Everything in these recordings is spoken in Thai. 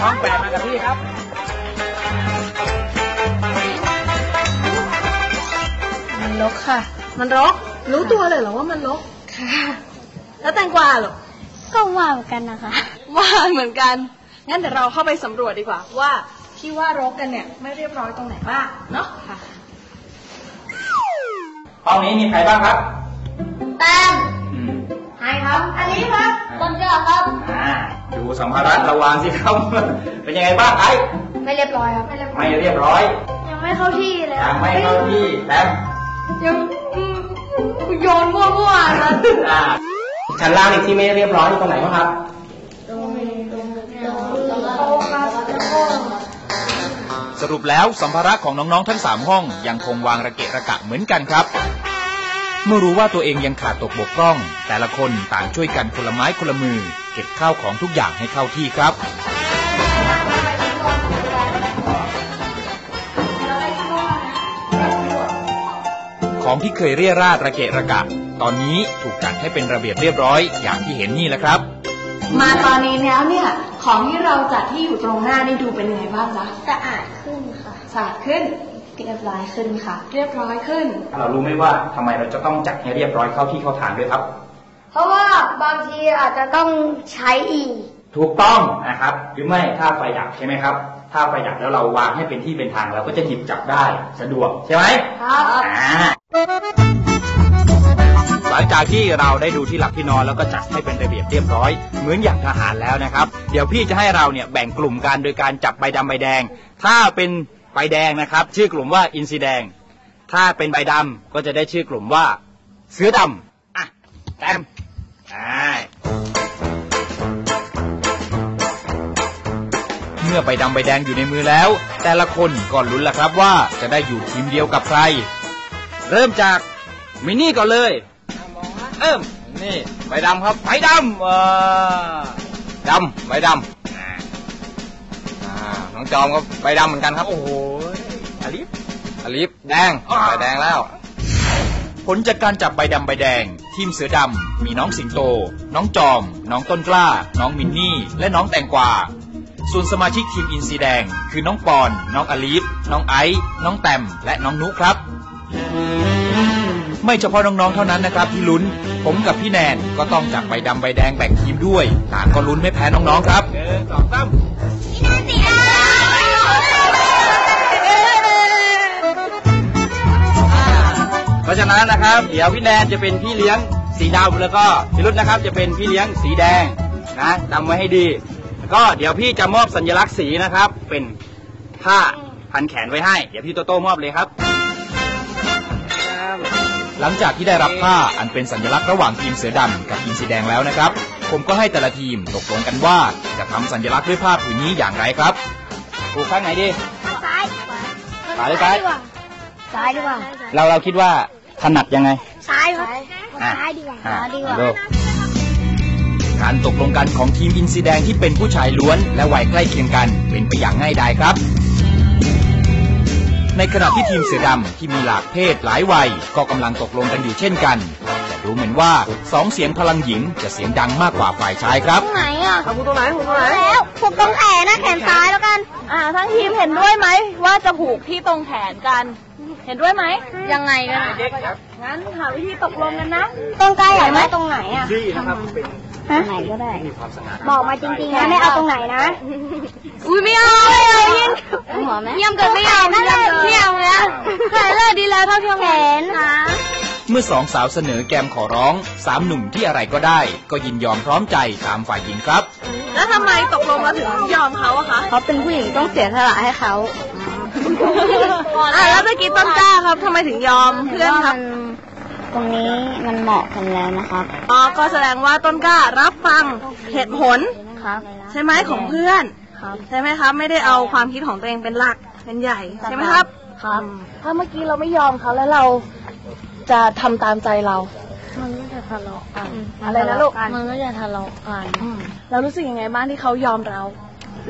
ท้องแปดมากับพี่ครับมันรกค่ะ มันรก รู้ตัวเลยเหรอว่ามันรก ค่ะ แล้วแตงกวาเหรอ ก็ว่าเหมือนกันนะคะ ว่าเหมือนกัน งั้นเดี๋ยวเราเข้าไปสำรวจดีกว่า ว่าที่ว่ารกกันเนี่ย ไม่เรียบร้อยตรงไหนบ้างเนาะค่ะห้องนี้มีใครบ้างครับแต้มอืมไฮครับ อันนี้ครับต้นเกลือครับ อ่า ดูสัมภาระระวังสิครับ เป็นยังไงบ้างไอ้ไม่เรียบร้อยครับไม่เรียบร้อยไม่เรียบร้อย ยังไม่เข้าที่เลยยังไม่เข้าที่แต้มยังโยนมั่วๆครับอ่าชั้นล่างอีกที่ไม่เรียบร้อยตรงไหนบ้างครับตรงตรงตรงโต๊ะครับแล้วก็สรุปแล้วสัมภาระของน้องๆทั้ง 3 ห้องยังคงวางระเกะระกะเหมือนกันครับ เมื่อรู้ว่าตัวเองยังขาดตกบกพร่อง แต่ละคนต่างช่วยกันคนละไม้คนละมือ เก็บข้าวของทุกอย่างให้เข้าที่ครับ ของที่เคยเรียราดระเกะระกะ ตอนนี้ถูกจัดให้เป็นระเบียบเรียบร้อยอย่างที่เห็นนี่แหละครับ มาตอนนี้แล้วเนี่ย ของที่เราจัดที่อยู่ตรงหน้านี่ดูเป็นยังไงบ้างจ๊ะสะอาดขึ้นค่ะสะอาดขึ้น เรียบร้อยขึ้นค่ะ เรียบร้อยขึ้น เรารู้ไหมว่าทำไมเราจะต้องจัดให้เรียบร้อยเข้าที่เข้าทางด้วยครับ เพราะว่าบางทีอาจจะต้องใช้อีก ถูกต้องนะครับ หรือไม่ถ้าไฟดับใช่ไหมครับ ถ้าไฟดับแล้วเราวางให้เป็นที่เป็นทางเราก็จะหยิบจับได้สะดวกใช่ไหมครับอ่าหลังจากที่เราได้ดูที่หลับที่นอนแล้วก็จัดให้เป็นระเบียบเรียบร้อย เหมือนอย่างทหารแล้วนะครับ เดี๋ยวพี่จะให้เราเนี่ยแบ่งกลุ่มกันโดยการจับใบดำใบแดง ถ้าเป็น ใบแดงนะครับ ชื่อกลุ่มว่าอินซีแดง ถ้าเป็นใบดำก็จะได้ชื่อกลุ่มว่า เสือดำอะแต้มอ่าเมื่อใบดำใบแดงอยู่ในมือแล้ว แต่ละคนก็ลุ้นละครับว่าจะได้อยู่ทีมเดียวกับใคร เริ่มจากมินี่ก่อนเลยเอิ่มนี่ใบดำครับใบดำเออดำใบดำอ่าอ่า น้องจอมก็ใบดำเหมือนกันครับ โอ้โหอลิฟอลิฟแดงใบแดงแล้ว ผลจากการจับใบดำใบแดง ทีมเสือดำมีน้องสิงโต น้องจอม น้องต้นกล้า น้องมินนี่ และน้องแตงกวา ส่วนสมาชิกทีมอินซีแดง คือน้องปอน น้องอลีฟน้องไอซ์น้องแตม และน้องนุครับ ไม่เฉพาะน้องๆเท่านั้นนะครับที่ลุ้น ผมกับพี่แนนก็ต้องจับใบดำใบแดงแบ่งทีมด้วยต่างก็ลุ้นไม่แพ้น้องๆครับ หนึ่งสองสามะฉะนั้นนะครับ เดี๋ยวพี่แนนจะเป็นพี่เลี้ยงสีดำแล้วก็พี่รุ่นนะครับ จะเป็นพี่เลี้ยงสีแดงนะจำไว้ให้ดีแล้วก็เดี๋ยวพี่จะมอบสัญลักษณ์สีนะครับ เป็นผ้าพันแขนไว้ให้ เดี๋ยวพี่โตโต้มอบเลยครับ หลังจากที่ได้รับผ้าอันเป็นสัญลักษณ์ระหว่างทีมเสือดำกับทีมสีแดงแล้วนะครับ ผมก็ให้แต่ละทีมตกลงกันว่าจะทำสัญลักษณ์ด้วยผ้าผืนนี้อย่างไรครับผูกข้างไหนดีซ้ายขวาหรือซ้าย ซ้ายดีกว่าเราเราคิดว่า ถนัดยังไง ซ้ายครับอะซ้ายดีกว่าอะซ้ายดีกว่า ดูการตกลงกันของทีมอินซีแดงที่เป็นผู้ชายล้วน และวัยใกล้เคียงกัน เป็นไปอย่างง่ายดายครับ ในขณะที่ทีมเสือดำที่มีหลากเพศหลายวัย ก็กำลังตกลงกันอยู่เช่นกัน แต่ดูเหมือนว่าสองเสียงพลังหญิงจะเสียงดังมากกว่าฝ่ายชายครับ ตรงไหนอะเอาตรงไหนหูตรงไหน แล้ว ผมตรงแขนนะแขนซ้ายแล้วกัน อ่าทั้งทีมเห็นด้วยไหมว่าจะผูกที่ตรงแขนกัน เห็นด้วยไหมยังไงกันงั้นหาวิธีตกลงกันนะต้นกล้าอยากได้ตรงไหนอะที่นะครับเป็นฮะไหนก็ได้มีความสง่าบอกมาจริงๆนะไม่เอาตรงไหนนะ อุ้ยไม่เอาไม่เอายิ่งหัวไหมเยี่ยมเกินไม่เอานั่นแหละไม่เอาแล้วแขนเลิกดีแล้วเท่าที่แขนนะเมื่อสองสาวเสนอแกมขอร้องสามหนุ่มที่อะไรก็ได้ ก็ยินยอมพร้อมใจตามฝ่ายหญิงครับ แล้วทำไมตกลงมาถึงยอมเขาอะคะเขาเป็นผู้หญิงต้องเสียสละให้เขาอะแล้วเมื่อกี้ต้นกล้าครับทำไมถึงยอมเพื่อนครับตรงนี้มันเหมาะกันแล้วนะครับอ๋อก็แสดงว่าต้นกล้ารับฟังเหตุผลครับ ใช่ไหมของเพื่อนครับใช่ไหมครับ ไม่ได้เอาความคิดของตัวเองเป็นหลักเป็นใหญ่ใช่ไหมครับครับ ถ้าเมื่อกี้เราไม่ยอมเขาแล้วเราจะทำตามใจเรา มันก็จะทะเลาะกันอะไรนะลูกมันก็จะทะเลาะกันเรารู้สึกยังไงบ้างที่เขายอมเรา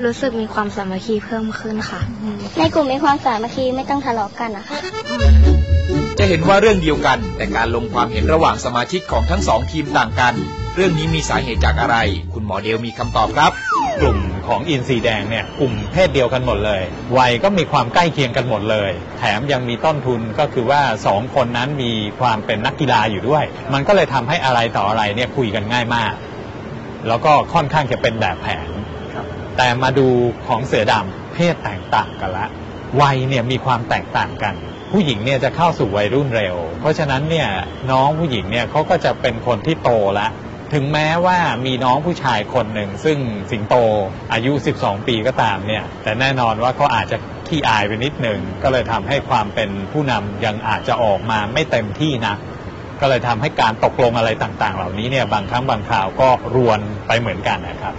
รู้สึกมีความสามัคคีเพิ่มขึ้นค่ะ ในกลุ่มมีความสามัคคีไม่ต้องทะเลาะกันนะคะจะเห็นว่าเรื่องเดียวกัน แต่การลงความเห็นระหว่างสมาชิกของทั้งสองทีมต่างกัน เรื่องนี้มีสาเหตุจากอะไร คุณหมอเดลมีคำตอบครับ กลุ่มของอินทรีแดงเนี่ยกลุ่มเพศเดียวกันหมดเลย วัยก็มีความใกล้เคียงกันหมดเลย แถมยังมีต้นทุนก็คือว่าสองคนนั้นมีความเป็นนักกีฬาอยู่ด้วย มันก็เลยทำให้อะไรต่ออะไรเนี่ยคุยกันง่ายมาก แล้วก็ค่อนข้างจะเป็นแบบแผน แต่มาดูของเสือดำเพศแตกต่างกันละ วัยเนี่ยมีความแตกต่างกันผู้หญิงเนี่ยจะเข้าสู่วัยรุ่นเร็ว เพราะฉะนั้นเนี่ยน้องผู้หญิงเนี่ยเขาก็จะเป็นคนที่โตแล้ว ถึงแม้ว่ามีน้องผู้ชายคนหนึ่ง ซึ่งสิงโตอายุ 12 ปีก็ตามเนี่ย แต่แน่นอนว่าเขาอาจจะขี้อายไปนิดหนึ่ง ก็เลยทำให้ความเป็นผู้นำยังอาจจะออกมาไม่เต็มที่นะก็เลยทำให้การตกลงอะไรต่างๆ เหล่านี้เนี่ยบางครั้งบางข่าวก็รวนไปเหมือนกันนะครับ